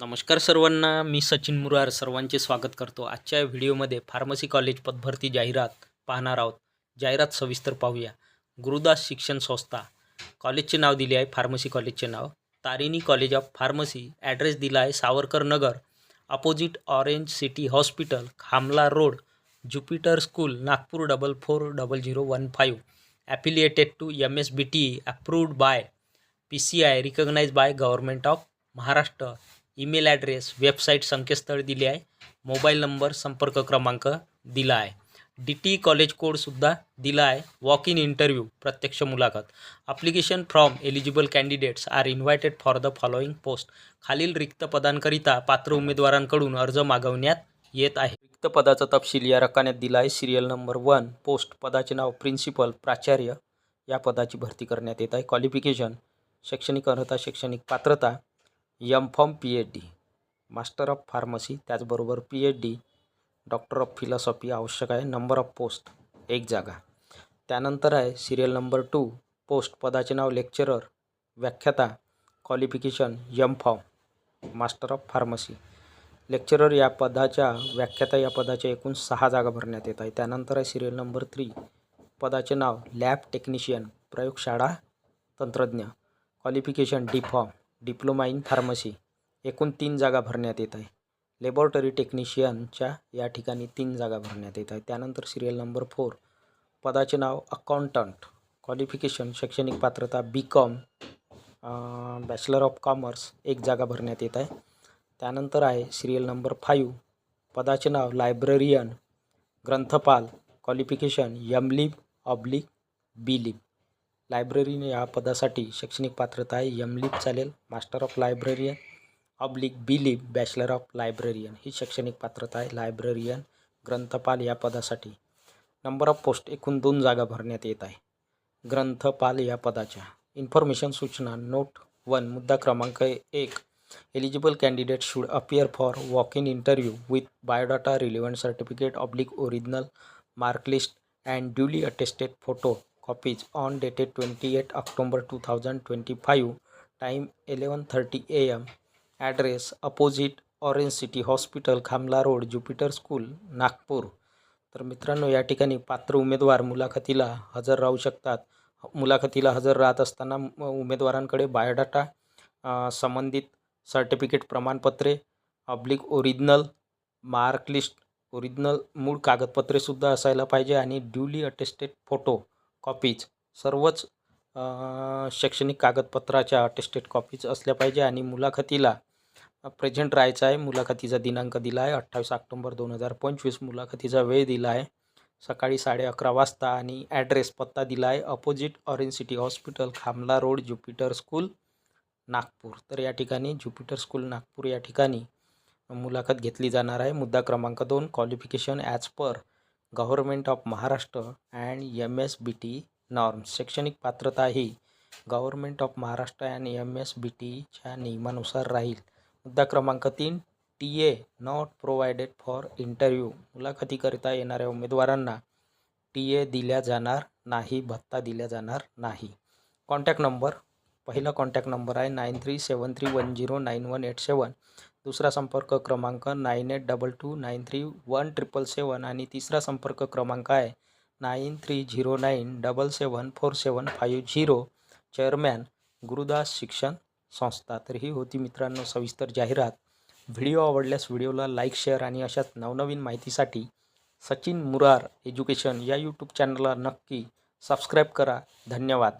नमस्कार सर्वांना मी सचिन मुरार सर्वांचे स्वागत करतो. आजच्या व्हिडिओमध्ये फार्मसी कॉलेज पदभरती जाहिरात पाहणार आहोत. जाहिरात सविस्तर पाहूया. गुरुदास शिक्षण संस्था. कॉलेजचे नाव दिले आहे फार्मसी कॉलेजचे नाव. Tarini college of pharmacy. Address दिला आहे Savarkar Nagar opposite Orange City hospital Khamla road Jupiter school Nagpur double four double zero one five affiliated to M S B T approved by P C I recognize by government of Maharashtra. Email address website संकेतस्थळ दिले आहे. Mobile number संपर्क क्रमांक दिला आहे. D T college कोडसुद्धा दिला आहे. Walk in interview प्रत्यक्ष मुलाखत. Application from eligible candidates are invited for the following post खालील रिक्त पदांकरिता पात्र उमेदवारांकडून अर्ज मागवण्यात येत आहे. रिक्त पदाचा तपशील या रकान्यात दिला आहे. सिरियल नंबर वन पोस्ट पदाचे नाव प्रिन्सिपल प्राचार्य या पदाची भरती करण्यात येत आहे. क्वालिफिकेशन शैक्षणिक अर्हता शैक्षणिक पात्रता M pharm P H D master of pharmacy त्याचबरोबर P H D doctor of philosophy आवश्यक आहे. नंबर ऑफ पोस्ट एक जागा. त्यानंतर आहे सिरियल नंबर टू पोस्ट पदाचे नाव लेक्चरर व्याख्याता qualification M pharm master of pharmacy lecturer या पदाच्या व्याख्याता या पदाच्या एकूण सहा जागा भरण्यात येत आहे. त्यानंतर आहे सिरियल नंबर थ्री पदाचे नाव लॅब टेक्निशियन प्रयोगशाळा तंत्रज्ञ qualification D pharm diploma in pharmacy एकूण तीन जागा भरण्यात येत आहे. लॅबॉरेटरी टेक्निशियनच्या या ठिकाणी तीन जागा भरण्यात येत आहे त्यानंतर सिरियल नंबर फोर पदाचे नाव अकाउंटंट क्वालिफिकेशन शैक्षणिक पात्रता B com bachelor of commerce एक जागा भरण्यात येत आहे. त्यानंतर आहे सिरियल नंबर फाईव्ह पदाचे नाव librarian ग्रंथपाल qualification M lib oblique B lib librarian या पदासाठी शैक्षणिक पात्रता आहे. एम लिप चालेल. Master of librarian oblique B lib bachelor of librarian ही शैक्षणिक पात्रता आहे. लायब्ररियन ग्रंथपाल या पदासाठी. नंबर ऑफ पोस्ट एकूण दोन जागा भरण्यात येत आहे. ग्रंथपाल या पदाच्या. इन्फॉर्मेशन सूचना नोट वन मुद्दा क्रमांक एक. Eligible candidate should appear for walk in interview with biodata relevant certificate oblique original mark list and duly attested photo copies on dated 28 October 2025 time 11:30 am address opposite Orange City hospital Khamla road Jupiter school Nagpur तर मित्रांनो या ठिकाणी पात्र उमेदवार मुलाखतीला हजर राहू शकतात. मुलाखतीला हजर राहत असताना उमेदवारांकडे बायोडाटा संबंधित सर्टिफिकेट प्रमाणपत्रे oblique original mark list original मूळ कागदपत्रेसुद्धा असायला पाहिजे आणि ड्युली अटेस्टेड फोटो कॉपीज सर्वच शैक्षणिक कागदपत्राच्या अटेस्टेड कॉपीज असल्या पाहिजे आणि मुलाखतीला प्रेझेंट राहायचं आहे. मुलाखतीचा दिनांक दिला आहे. अठ्ठावीस ऑक्टोंबर दोन हजार पंचवीस मुलाखतीचा वेळ दिला आहे. सकाळी साडे अकरा वाजता आणि ॲड्रेस पत्ता दिला आहे. Opposite Orange City hospital Khamla road Jupiter school Nagpur. तर या ठिकाणी ज्युपिटर स्कूल नागपूर या ठिकाणी मुलाखत घेतली जाणार आहे. मुद्दा क्रमांक दोन qualification as per government of Maharashtra and M S B T norms. शैक्षणिक पात्रता ही government of Maharashtra and M S B टीच्या नियमानुसार राहील. मुद्दा क्रमांक तीन T A not provided for interview. मुलाखतीकरिता येणाऱ्या उमेदवारांना टी ए दिल्या जाणार नाही भत्ता दिल्या जाणार नाही. कॉन्टॅक्ट नंबर पहिला कॉन्टॅक्ट नंबर आहे nine three seven three one zero nine one eight seven. दुसरा संपर्क क्रमांक nine eight double two nine three one triple seven आणि तिसरा संपर्क क्रमांक आहे nine three zero nine double seven four seven five zero. Chairman Gurudas शिक्षण संस्था. तर ही होती मित्रांनो सविस्तर जाहिरात. व्हिडिओ आवडल्यास व्हिडिओला लाईक शेअर आणि अशाच नवनवीन माहितीसाठी सचिन मुरार एज्युकेशन या यूट्यूब चॅनलला नक्की सबस्क्राईब करा. धन्यवाद.